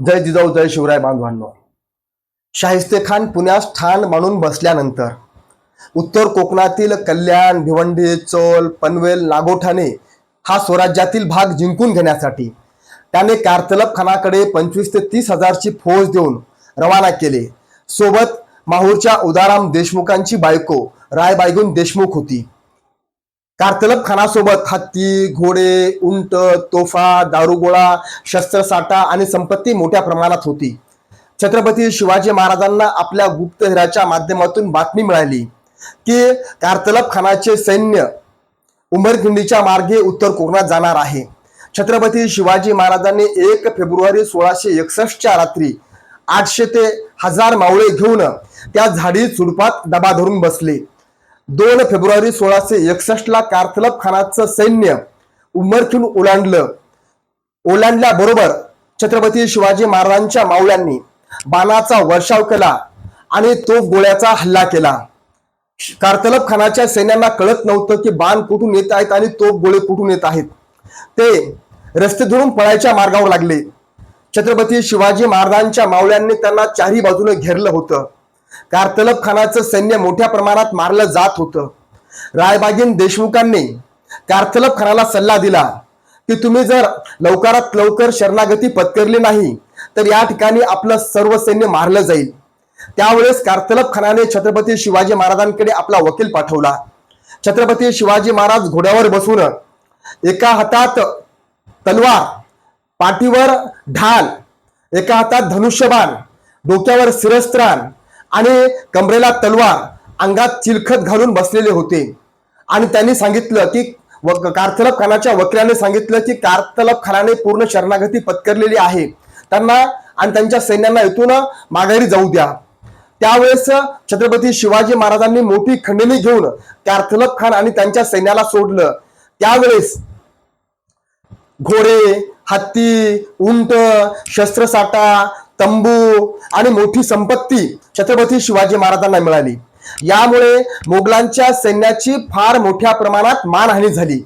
जय जिजाऊ जय शिवराय बांधवांनो. शाहिस्ते खान ठाण मानून बसल्यानंतर उत्तर कोकणातील कल्याण भिवंडी चोल पनवेल नागोठाणे हा स्वराज्यातील भाग जिंकून घेण्यासाठी त्याने कारतलब खानाकडे पंचवीस ते तीस हजारची फौज देऊन रवाना केले. सोबत माहूरच्या उदाराम देशमुखांची बायको रायबायगुन देशमुख होती. कारतलब खानासोबत हत्ती घोडे उंट तोफा दारुगोळा शस्त्रसाठा आणि संपत्ती मोठ्या प्रमाणात होती. छत्रपती शिवाजी महाराजांना आपल्या गुप्तहेराच्या माध्यमातून बातमी मिळाली की कारतलब खानाचे सैन्य उमरखिंडीच्या मार्गे उत्तर कोकणात जाणार आहे. छत्रपती शिवाजी महाराजांनी एक फेब्रुवारी सोळाशे एकसष्टच्या रात्री आठशे ते हजार मावळे घेऊन त्या झाडी चुडपात डबा धरून बसले. दोन फेब्रुवारी सोळाशे एकसष्ट ला खानाचं सैन्य उमरखून ओलांडलं. ओलांडल्याबरोबर छत्रपती शिवाजी महाराजांच्या मावळ्यांनी बाणाचा वर्षाव केला आणि तोफ गोळ्याचा हल्ला केला. कारतलब खानाच्या सैन्यांना कळत नव्हतं की बाण कुठून येत आहेत आणि तोफ गोळे कुठून येत आहेत. ते रस्ते धरून पळायच्या मार्गावर लागले. छत्रपती शिवाजी महाराजांच्या मावळ्यांनी त्यांना चारही बाजूने घेरलं होतं. कारतलब खानाचं सैन्य मोठ्या प्रमाणात मारलं जात होतं. रायबागीन देशमुखांनी कारतलब खानाला सल्ला दिला की तुम्ही जर लवकरात लवकर शरणागती पत्करली नाही तर या ठिकाणी आपलं सर्व सैन्य मारलं जाईल. त्यावेळेस कारतलब खानाने छत्रपती शिवाजी महाराजांकडे आपला वकील पाठवला. छत्रपती शिवाजी महाराज घोड्यावर बसून एका हातात तलवार पाठीवर ढाल एका हातात धनुष्यबाण डोक्यावर शिरस्त्राण आणि कमरेला तलवार अंगात चिलखत घालून बसलेले होते. आणि त्यांनी सांगितलं की व- कारतलब खानाच्या वकिलाने सांगितलं की कारतलब खानाने पूर्ण शरणागती पत्करलेली आहे. त्यांना आणि त्यांच्या सैन्यांना इथून माघारी जाऊ द्या. त्यावेळेस छत्रपती शिवाजी महाराजांनी मोठी खंडणी घेऊन कारतलब खान आणि त्यांच्या सैन्याला सोडलं. त्यावेळेस घोडे हत्ती उंट शस्त्रसाठा तंबू आणि मोठी संपत्ती छत्रपती शिवाजी महाराजांना मिळाली. यामुळे मोगलांच्या सैन्याची फार मोठ्या प्रमाणात मानहानी झाली.